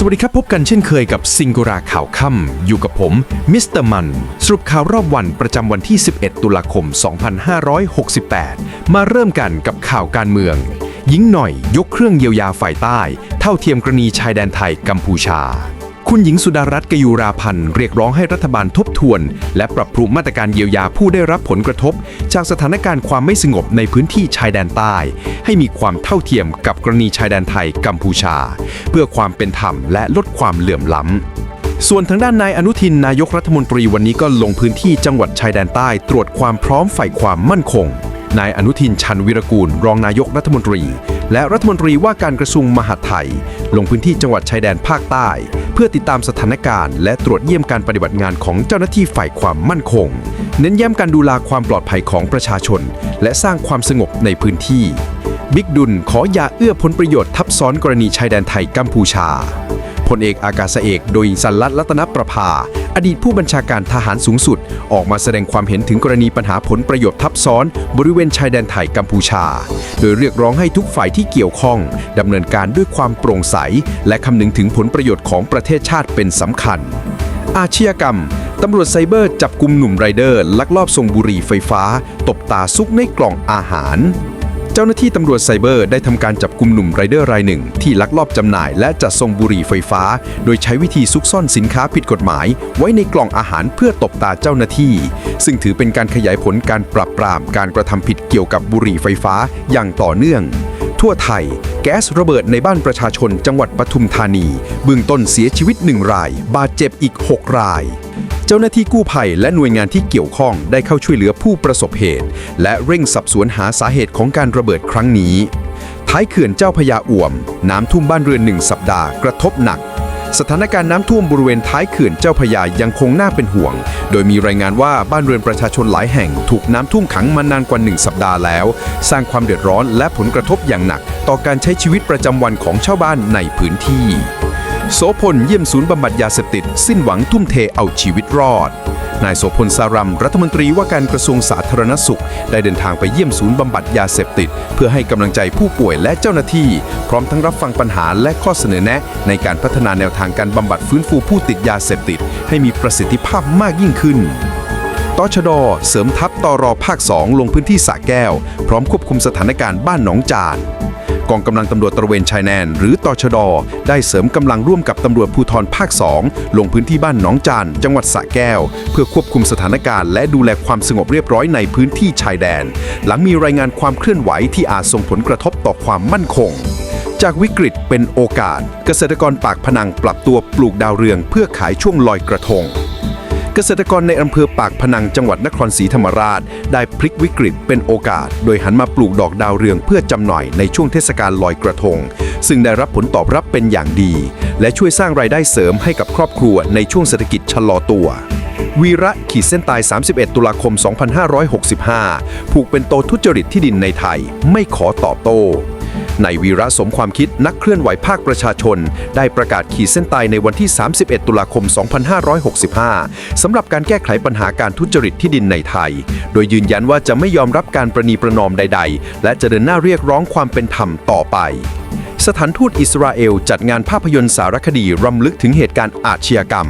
สวัสดีครับ พบกันเช่นเคยกับซิงกุราข่าวค่ำอยู่กับผมมิสเตอร์มันสรุปข่าวรอบวันประจำวันที่ 11 ตุลาคม 2568 มาเริ่มกันกับข่าวการเมืองหญิงหน่อยยกเครื่องเยียวยาฝ่ายใต้ เท่าเทียมกรณีชายแดนไทยกัมพูชา คุณหญิงสุดารัตน์กยูราพันธ์เรียกร้องให้รัฐบาลทบทวน และปรับปรุงมาตรการเยียวยาผู้ได้รับผลกระทบ จากสถานการณ์ความไม่สงบในพื้นที่ชายแดนใต้ ให้มีความเท่าเทียมกับกรณีชายแดนไทยกัมพูชา เพื่อความเป็นธรรมและลดความเหลื่อมล้ำส่วนทางด้านนายอนุทินนายกรัฐมนตรีวันนี้ก็ลงพื้นที่จังหวัดชายแดนใต้ ตรวจความพร้อมฝ่ายความมั่นคง นายอนุทินชันวิรกูล รองนายกรัฐมนตรี และรัฐมนตรีว่าการกระทรวงมหาดไทย ลงพื้นที่จังหวัดชายแดนภาคใต้ เพื่อติดตามสถานการณ์ และตรวจเยี่ยมการปฏิบัติงานของเจ้าหน้าที่ฝ่ายความมั่นคง เน้นย้ำการดูแลความปลอดภัยของประชาชน และสร้างความสงบในพื้นที่บิ๊กดุลขออย่าเอื้อผลประโยชน์ทับซ้อนกรณีชายแดนไทยกัมพูชาพลเอกอากาศเอกโดยสัลลัตรัตนประภา อดีตผู้บัญชาการทหารสูงสุด ออกมาแสดงความเห็นถึงกรณีปัญหาผลประโยชน์ทับซ้อน บริเวณชายแดนไทยกัมพูชา โดยเรียกร้องให้ทุกฝ่ายที่เกี่ยวข้องดำเนินการด้วยความโปร่งใส และคำนึงถึงผลประโยชน์ของประเทศชาติเป็นสำคัญ อาชญากรรมตำรวจไซเบอร์จับกลุ่มหนุ่มไรเดอร์ ลักลอบส่งบุหรี่ไฟฟ้า ตบตาซุกในกล่องอาหาร จ้าหน้าที่ตำรวจไซเบอร์ได้ทำการจับกลุ่มหนุ่มไรเดอร์รายหนึ่ง ที่ลักลอบจำหน่ายและจัดส่งบุหรี่ไฟฟ้า โดยใช้วิธีซุกซ่อนสินค้าผิดกฎหมาย ไว้ในกล่องอาหารเพื่อตบตาเจ้าหน้าที่ ซึ่งถือเป็นการขยายผลการปราบปรามการกระทำผิดเกี่ยวกับบุหรี่ไฟฟ้าอย่างต่อเนื่อง ทั่วไทย แก๊สระเบิดในบ้านประชาชนจังหวัดปทุมธานีเบื้องต้นเสียชีวิตหนึ่งราย บาดเจ็บอีก 6 ราย เจ้าหน้าที่กู้ภัยและหน่วยงานที่เกี่ยวข้องได้เข้าช่วยเหลือผู้ประสบเหตุ และเร่งสับสวนหาสาเหตุของการระเบิดครั้งนี้ ท้ายเขื่อนเจ้าพยาอ่วม น้ำท่วมบ้านเรือนหนึ่งสัปดาห์กระทบหนัก สถานการณ์น้ำท่วมบริเวณท้ายเขื่อนเจ้าพยายังคงน่าเป็นห่วง โดยมีรายงานว่าบ้านเรือนประชาชนหลายแห่งถูกน้ำท่วมขังมานานกว่าหนึ่งสัปดาห์แล้ว สร้างความเดือดร้อนและผลกระทบอย่างหนัก ต่อการใช้ชีวิตประจำวันของชาวบ้านในพื้นที่ โสพลเยี่ยมศูนย์บำบัดยาเสพติด สิ้นหวังทุ่มเทเอาชีวิตรอด นายโสพลสารัม รัฐมนตรีว่าการกระทรวงสาธารณสุข ได้เดินทางไปเยี่ยมศูนย์บำบัดยาเสพติด เพื่อให้กำลังใจผู้ป่วยและเจ้าหน้าที่ พร้อมทั้งรับฟังปัญหาและข้อเสนอแนะ ในการพัฒนาแนวทางการบำบัดฟื้นฟูผู้ติดยาเสพติด ให้มีประสิทธิภาพมากยิ่งขึ้นตชด เสริมทัพตรภาค 2 ลงพื้นที่สระแก้ว พร้อมควบคุมสถานการณ์บ้านหนองจาน กองกำลังตำรวจตระเวนชายแดนหรือตชด ได้เสริมกำลังร่วมกับตำรวจภูธรภาค 2 ลงพื้นที่บ้านหนองจาน จังหวัดสระแก้ว เพื่อควบคุมสถานการณ์ และดูแลความสงบเรียบร้อยในพื้นที่ชายแดน หลังมีรายงานความเคลื่อนไหวที่อาจส่งผลกระทบต่อความมั่นคงจากวิกฤตเป็นโอกาส เกษตรกรปากพนังปรับตัวปลูกดาวเรืองเพื่อขายช่วงลอยกระทง เกษตรกรในอำเภอปากพนังจังหวัดนครศรีธรรมราช ได้พลิกวิกฤตเป็นโอกาส โดยหันมาปลูกดอกดาวเรืองเพื่อจำหน่ายในช่วงเทศกาลลอยกระทง ซึ่งได้รับผลตอบรับเป็นอย่างดี และช่วยสร้างรายได้เสริมให้กับครอบครัวในช่วงเศรษฐกิจชะลอตัว วีระขีดเส้นตาย 31 ตุลาคม 2565 ผูกเป็นโตทุจริตที่ดินในไทย ไม่ขอตอบโต้ ในวีระสมความคิดนักเคลื่อนไหวภาคประชาชน ได้ประกาศขีดเส้นตายในวันที่ 31 ตุลาคม 2565 สำหรับการแก้ไขปัญหาการทุจริตที่ดินในไทย โดยยืนยันว่าจะไม่ยอมรับการประนีประนอมใด ๆ และจะเดินหน้าเรียกร้องความเป็นธรรมต่อไปสถานทูตอิสราเอลจัดงานภาพยนตร์สารคดีรำลึกถึงเหตุการณ์อาชญากรรม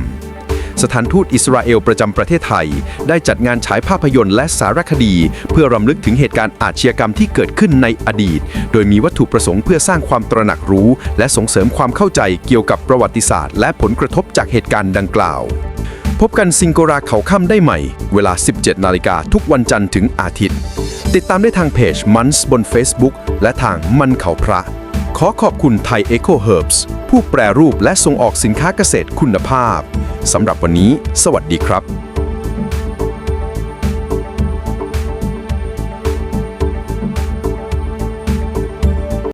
สถานทูตอิสราเอลประจำประเทศไทย ได้จัดงานฉายภาพยนตร์และสารคดี เพื่อรำลึกถึงเหตุการณ์อาชญากรรมที่เกิดขึ้นในอดีต โดยมีวัตถุประสงค์เพื่อสร้างความตระหนักรู้ และส่งเสริมความเข้าใจเกี่ยวกับประวัติศาสตร์ และผลกระทบจากเหตุการณ์ดังกล่าว พบกันซิงโกราเขาค่ำได้ใหม่ เวลา 17 นาฬิกาทุกวันจันทร์ถึงอาทิตย์ ติดตามได้ทางเพจมันส์บน Facebook และทางมันเขาพระ ขอขอบคุณไทยเอ o ค Herbs ผู้แปรรูปและส่งออกสินค้าเกษตรคุณภาพ สำหรับวันนี้ สวัสดีครับ